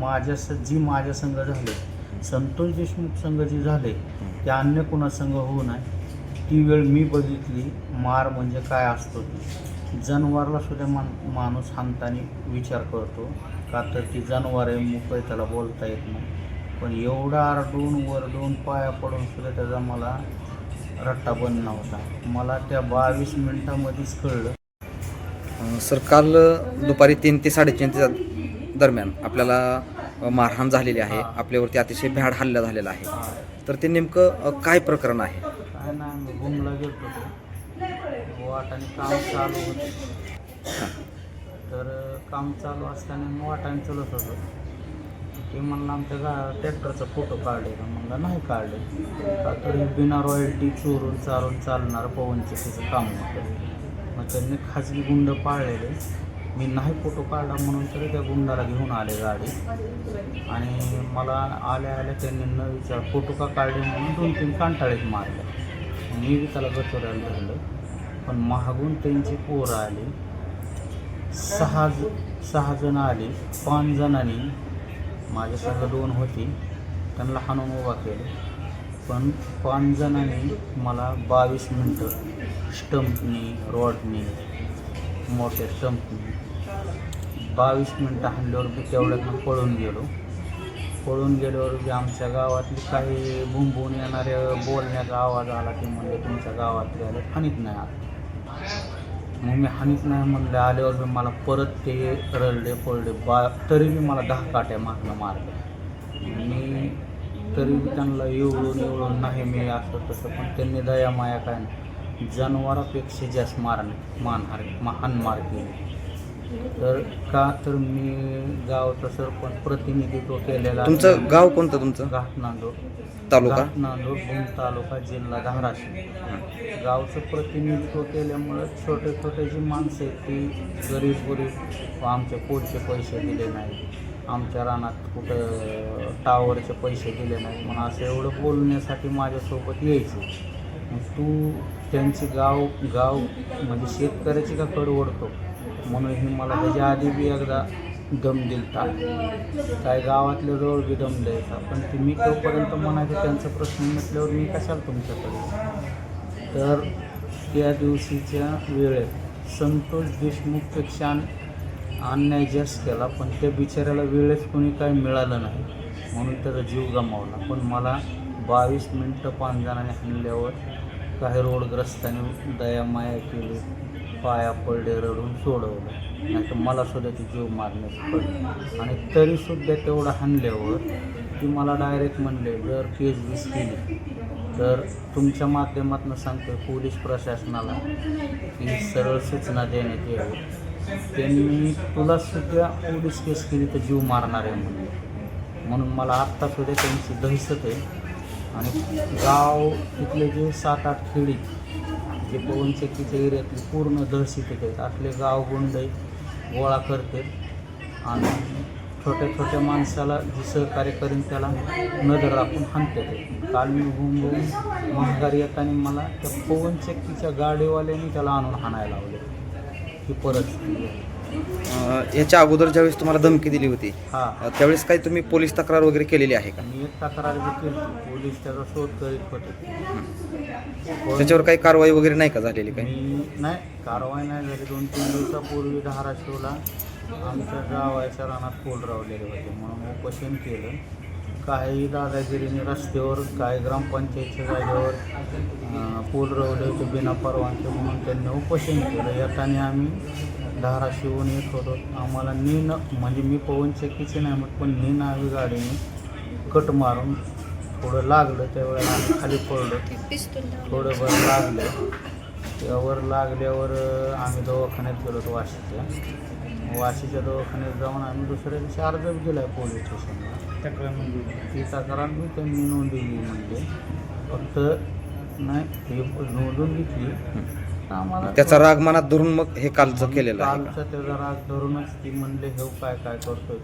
माझ्या स- जी माझ्या संघ झाले संतोष देशमुख संघ जे झाले ते अन्य कुणा संघ होऊ नये. ती वेळ मी बघितली मार म्हणजे काय असतो ती. जनावरला सुद्धा मान माणूस हांगताना विचार करतो का तर ती जनावर आहे मोकळे त्याला बोलता येत नाही. पण एवढा आरडून वरडून पाया पडून सुद्धा त्याचा मला रट्टा बंद नव्हता. मला त्या बावीस मिनिटामध्येच कळलं. सर काल दुपारी तीन ते साडेतीनच्या दरम्यान आपल्याला मारहाण झालेली आहे. आपल्यावरती अतिशय भ्याड हल्ला झालेला आहे. तर ते नेमकं काय प्रकरण आहे? काय नाही घुमला गेलो वाटाने काम चालू होतं. तर काम चालू असताना मी वाटाने चलत होतो. ते म्हणलं आमच्या गा ट्रॅक्टरचा फोटो काढले का? म्हणलं नाही काढले. का तरी बिना रॉयल्टी चोरून चारून चालणारं पवन चक्कीचं काम होतं. मग त्यांनी खाजगी गुंड पाळलेले. मी नाही फोटो काढला म्हणून तरी त्या गुंडाला घेऊन आले गाडी. आणि मला आल्या आल्या त्यांनी न विचार फोटो का काढले म्हणून दोन तीन कांटाळेत मारले. मी बी त्याला गचोऱ्याला धरलं. पण महागून त्यांची पोरं आली. सहा ज सहा जण आली. पाच जणांनी माझ्या दोन होती. त्यांना हाणून उभा केले. पण पाच जणांनी मला बावीस मिनटं स्टंपनी रॉडनी मोठ्या स्टंपनी बावीस मिनटं हाणल्यावर मी तेवढ्यात मी पळून गेलो. पळून गेल्यावर आमच्या गावातली काही भुंबून येणाऱ्या बोलण्याचा आवाज आला की म्हणजे तुमच्या गावातले आले हानीत नाही आले. मग मी हानीत नाही म्हणले आल्यावर मी मला परत ते रडले पळले बा तरी मी मला दहा काट्या मागणं मारल्या मी तरी त्यांना एवढून एवढून नाही मी असं तसं पण त्यांनी दया माया काय नाही. जनावरापेक्षा जास्त मारण मानहार महान मार केली. तर का तर मी गावचं सरपंच प्रतिनिधित्व केलेलं आहे. तुमचं गाव कोणतं तुमचं? घाट नांदूर तालुका? घाट नांदूर भूम तालुका जिल्हा धाराशिव. गावचं प्रतिनिधित्व केल्यामुळं छोटे छोटे जी माणसं आहेत ती गरीब गरीब आमचे पोटचे पैसे दिले नाही आमच्या रानात कुठं टावरचे पैसे दिले नाही म्हणून असं एवढं बोलण्यासाठी माझ्यासोबत यायचे. मग तू त्यांची गाव गाव म्हणजे शेतकऱ्याची का कड ओढतो म्हणूनही मला त्याच्या आधी बी एकदा दम दिलता. काय गावातल्या जवळ बी दम द्यायचा. पण ते मी तोपर्यंत म्हणायचं त्यांचा प्रश्न नसल्यावर मी कशाला तुमच्याकडे तर त्या दिवशीच्या वेळेत संतोष देशमुखपेक्षा अन्याय जास्त केला पण त्या बिचाऱ्याला वेळेस कोणी काही मिळालं नाही. म्हणून त्याचा जीव गमावला. पण मला बावीस मिनटं पाच जणांनी हाणल्यावर काही रोडग्रस्तांनी दयामाया केली पाया पडले रडून सोडवलं. नाही तर मला सुद्धा ती जीव मारण्यास पडली. आणि तरीसुद्धा तेवढं हाणल्यावर ती मला डायरेक्ट म्हणले जर केस बीस केली तर तुमच्या माध्यमातून सांगतो पोलीस प्रशासनाला की सरळ सूचना देण्यात यावी. त्यांनी तुला सुद्धा पोलीस केस केली तर जीव मारणार आहे म्हणून. म्हणून मला आत्ता सुद्धा त्यांची दहशत आहे. आणि गाव तिथले जे सात आठ खेडी जे पवनचक्कीच्या एरियातली पूर्ण दहशत आहेत. असले गाव गुंड गोळा करते. आणि छोट्या छोट्या माणसाला जे सहकार्य करेन त्याला नजर राखून हाणते काल मी घुम घुम महागारी येताना मला त्या पवनचक्कीच्या गाडीवाल्याने त्याला आणून हाणायला लावले. ही परिस्थिती याच्या अगोदर ज्यावेळेस तुम्हाला धमकी दिली होती हा. त्यावेळेस काही तुम्ही पोलीस तक्रार वगैरे केलेली आहे का? मी एक तक्रार बी केली पोलीस त्याचा शोध करीत होते. पण त्याच्यावर काही कारवाई वगैरे नाही का झालेली काही? मी नाही कारवाई नाही झाली. दोन तीन दिवसापूर्वी धाराशिवला आमच्या गावाच्या रानात पोल रावलेले होते. म्हणून उपोषण केलं. काही दादागिरीने रस्त्यावर काही ग्रामपंचायतच्या जागेवर अं, पोल रवले होते बिना परवानगी म्हणून त्यांनी उपोषण केलं. येताना आम्ही धाराशिवून येत होतो. आम्हाला नीन म्हणजे मी पवन चक्कीचे नाही म्हणत पण नी नावी गाडीने कट मारून थोडं लागलं त्यावेळेला आम्ही खाली पडलो. थोडं लागलं. त्यावर लागल्यावर आम्ही दवाखान्यात गेलो होतो वाशीच्या. वाशीच्या दवाखान्यात जाऊन आम्ही दुसऱ्या दिवशी अर्ज बी दिला आहे पोलीस स्टेशनला. ती तक्रार मी त्यांनी नोंदवली म्हणजे फक्त नाही हे नोंदून घेतली. आम्हाला त्याचा राग मनात धरून मग हे कालचं केलेलं आहे का? कालचा त्याचा राग धरूनच ती म्हणले हे काय काय करतोय?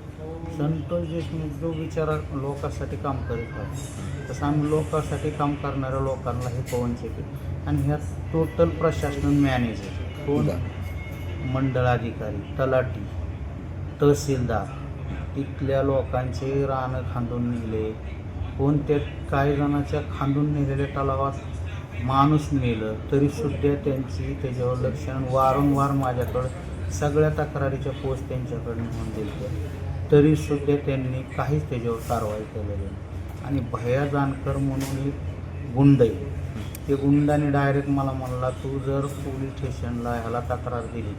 संतोष देशमुख जो बिचारा लोकांसाठी काम करीत होता. तसं आम्ही लोकांसाठी काम करणाऱ्या लोकांना हे पवन चेकी आणि ह्यात टोटल प्रशासन मॅनेजर कोण? बरं. मंडळाधिकारी तलाठी तहसीलदार तिथल्या लोकांचे रानं खांदून नेले कोण ते काही जणांच्या खांदून नेलेल्या तलावात? माणूस मेलं तरीसुद्धा त्यांची त्याच्यावर लक्षण वारंवार माझ्याकडं सगळ्या तक्रारीच्या पोच त्यांच्याकडनं होऊन दिल्या तरीसुद्धा त्यांनी काहीच त्याच्यावर कारवाई केलेली नाही. आणि भया जानकर म्हणून एक गुंड आहे. ते गुंडाने डायरेक्ट मला म्हणला तू जर पोलीस स्टेशनला ह्याला तक्रार दिली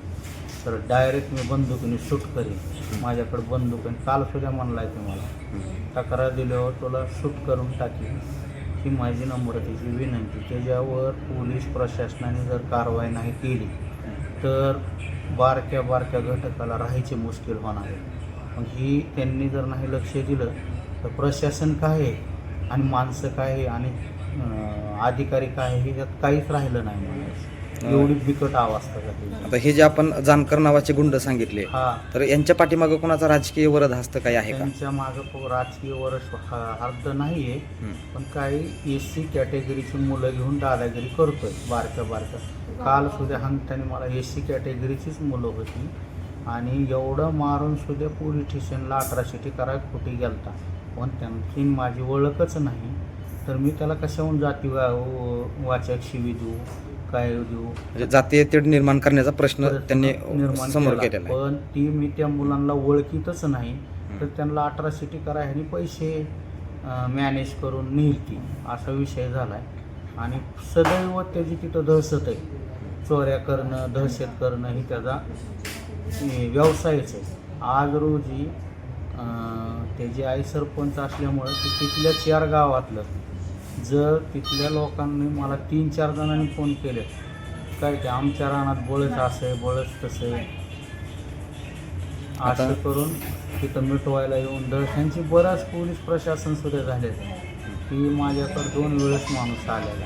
तर डायरेक्ट मी बंदुकीने शूट करीन. माझ्याकडे बंदूक आणि काल सुद्धा म्हणला आहे तुम्हाला मला. तक्रार दिल्यावर तुला शूट करून टाकीन. ही माझी नम्रतेची विनंती. त्याच्यावर पोलीस प्रशासनाने जर कारवाई नाही केली तर बारक्या बारक्या घटकाला राहायचे मुश्किल होणार आहे. मग ही त्यांनी जर नाही लक्ष दिलं तर प्रशासन काय आहे आणि माणसं काय आहे आणि अधिकारी काय आहे ह्याच्यात काहीच राहिलं नाही. एवढी बिकट अवस्था झाली आता हे जे आपण जानकर नावाचे गुंड सांगितले हा. तर यांच्या पाठीमागं कोणाचा राजकीय वरद हस्त काही आहे का? त्यांच्या मागं राजकीय वर्ष अर्ध नाही आहे हं. पण काही एस सी कॅटेगरीची मुलं घेऊन दादागिरी करतोय बारक्या बारक्या. काल सुद्धा हंगताने मला एस सी कॅटेगरीचीच मुलं होती आणि एवढं मारून सुद्धा पोलीस स्टेशनला अठराशे कराय कुठे गेलता. पण त्यांची माझी ओळखच नाही. तर मी त्याला कशाहून जाती वा वाचक शिवी देऊ? काय देऊ? म्हणजे जातीय तेढ निर्माण करण्याचा प्रश्न त्यांनी निर्माण समोर केला. केलेला आहे. पण ती मी त्या मुलांना ओळखीतच नाही तर त्यांना अठरा सिटी करा ह्यानी पैसे मॅनेज करून ती असा विषय झाला आहे आणि सदैव त्याची तिथं दहशत आहे. चोऱ्या करणं दहशत करणं ही त्याचा व्यवसायच आहे. आज रोजी त्याची आई सरपंच असल्यामुळं ती तिथल्या चार गावातलं जर तिथल्या लोकांनी मला तीन चार जणांनी फोन केले काय ते आमच्या रानात बळच असं आहे बळच तसं. आहे असं करून तिथं मिटवायला येऊन त्यांची बराच पोलीस प्रशासन सुद्धा झाले. की माझ्याकडे दोन वेळेस माणूस आलेला.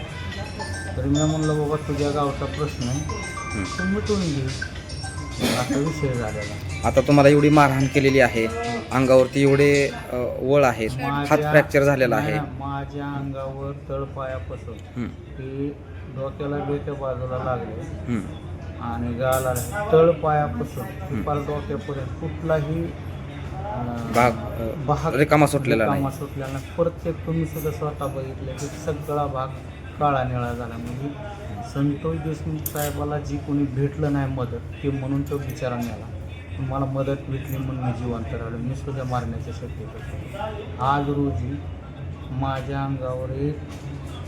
तरी मी म्हणलं बाबा तुझ्या गावचा प्रश्न आहे. तू मिटवून घे. असा विषय झालेला. आता तुम्हाला एवढी मारहाण केलेली आहे. अंगावरती एवढे वळ आहेत. हात फ्रॅक्चर झालेला आहे. माझ्या अंगावर तळपायापासून हं, ते डोक्याला डोक्या बाजूला लागले. आणि गाला तळपायापासून पार डोक्यापर्यंत कुठलाही भाग भाग रिकामा सुटलेला रिकामा सुटलेला नाही. प्रत्येक तुम्ही सुद्धा स्वतः बघितलं की सगळा भाग काळा निळा झाला. म्हणजे संतोष देशमुख साहेबाला जी कोणी भेटलं नाही मदत ते म्हणून तो बिचारा नेला मला मदत भेटली म्हणून मी जिवंत राहिलो. मी सुद्धा मारण्याच्या शक्यता होती. आज रोजी माझ्या अंगावर एक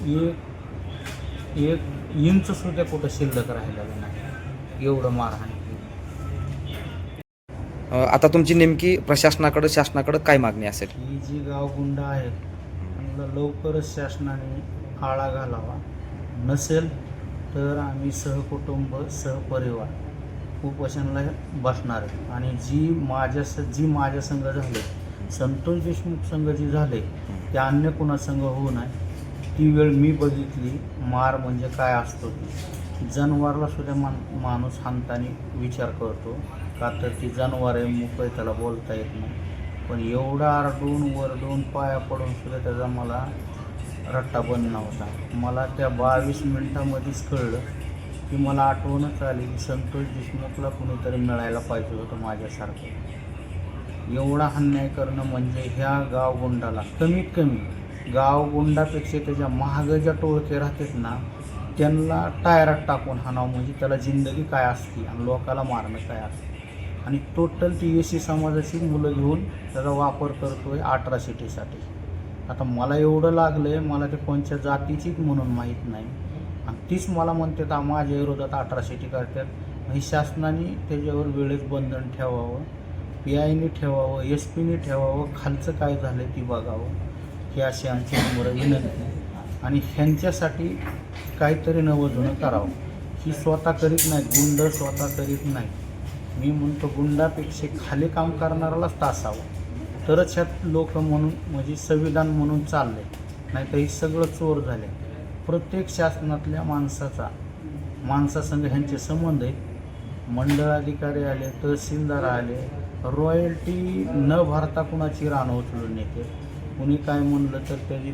एक एक इंच सुद्धा कुठं शिल्लक राहिलेलं नाही. एवढं मारहाण आता तुमची नेमकी प्रशासनाकडे शासनाकडे काय मागणी असेल? ही जी गावगुंड आहेत त्यांना लवकरच शासनाने आळा घालावा. नसेल तर आम्ही सहकुटुंब सहपरिवार खूप उपोषणाला बसणार. आणि जी माझ्या जी माझ्या संघ झाले संतोष देशमुख संघ जी झाले ते अन्य कुणा संघ होऊ नये. ती वेळ मी बघितली. मार म्हणजे काय असतो ती. जनावरला सुद्धा मान माणूस हाणताना विचार करतो. का तर ती जनावर आहे मुकं त्याला बोलता येत नाही. पण एवढा आरडून वरडून पाया पडून सुद्धा त्याचा मला रट्टा बनला होता. मला त्या बावीस मिनटामध्येच कळलं. की मला आठवणच आली की संतोष देशमुखला कुणीतरी मिळायला पाहिजे होतं माझ्यासारखं. एवढा अन्याय करणं म्हणजे ह्या गावगुंडाला कमीत कमी गावगुंडापेक्षा त्याच्या महाग ज्या टोळके राहतात ना त्यांना टायरात टाकून हाणावं म्हणजे त्याला जिंदगी काय असते आणि लोकाला मारणं काय असते. आणि टोटल ती एस सी समाजाची मुलं घेऊन त्याचा वापर करतो आहे अठरा सिटीसाठी आता मला एवढं लागलं आहे मला ते कोणत्या जातीचीच म्हणून माहीत नाही. आणि तीच मला म्हणते तर माझ्या विरोधात अठरा सिटी करतात ही शासनाने त्याच्यावर वेळेत बंधन ठेवावं पी आयने ठेवावं एस पीने ठेवावं खालचं काय झालं ती बघावं. ही अशी आमची नम्र विनंती आणि ह्यांच्यासाठी काहीतरी नवं करावं. ही स्वतः करीत नाही गुंड स्वतः करीत नाही. मी म्हणतो गुंडापेक्षा खाली काम करणाऱ्यालाच तासावं. तरच ह्यात लोक म्हणून म्हणजे संविधान म्हणून चालले नाही तर हे सगळं चोर झाले प्रत्येक शासनातल्या माणसाचा माणसासंग ह्यांचे संबंध आहेत. मंडळ अधिकारी आले तहसीलदार आले रॉयल्टी न भरता कुणाची रानं उचलून येते कुणी काय म्हणलं तर त्याची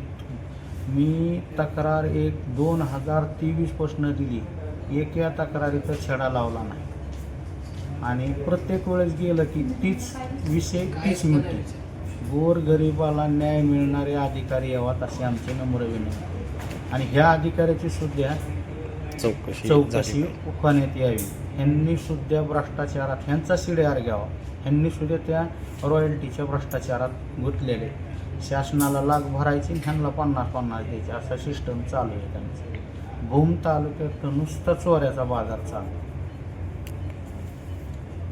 मी तक्रार एक दोन हजार तेवीसपासून दिली. एक या तक्रारीचा छडा लावला नाही. आणि प्रत्येक वेळेस गेलं की तीच विषय तीच मिळते गोर गरिबाला न्याय मिळणारे अधिकारी यावात असे आमचे नम्र विनंती. आणि ह्या अधिकाऱ्याची सुद्धा चौकशी चौकशी. उखाण्यात यावी. ह्यांनी सुद्धा भ्रष्टाचारात ह्यांचा शिडेहार घ्यावा. ह्यांनी सुद्धा त्या रॉयल्टीच्या भ्रष्टाचारात गुंतलेले. शासनाला लाख भरायची ह्यांना पन्नास पन्नास द्यायचे. असा सिस्टम चालू आहे त्यांचं. भूम तालुक्यात नुसता चोऱ्याचा बाजार चालू आहे.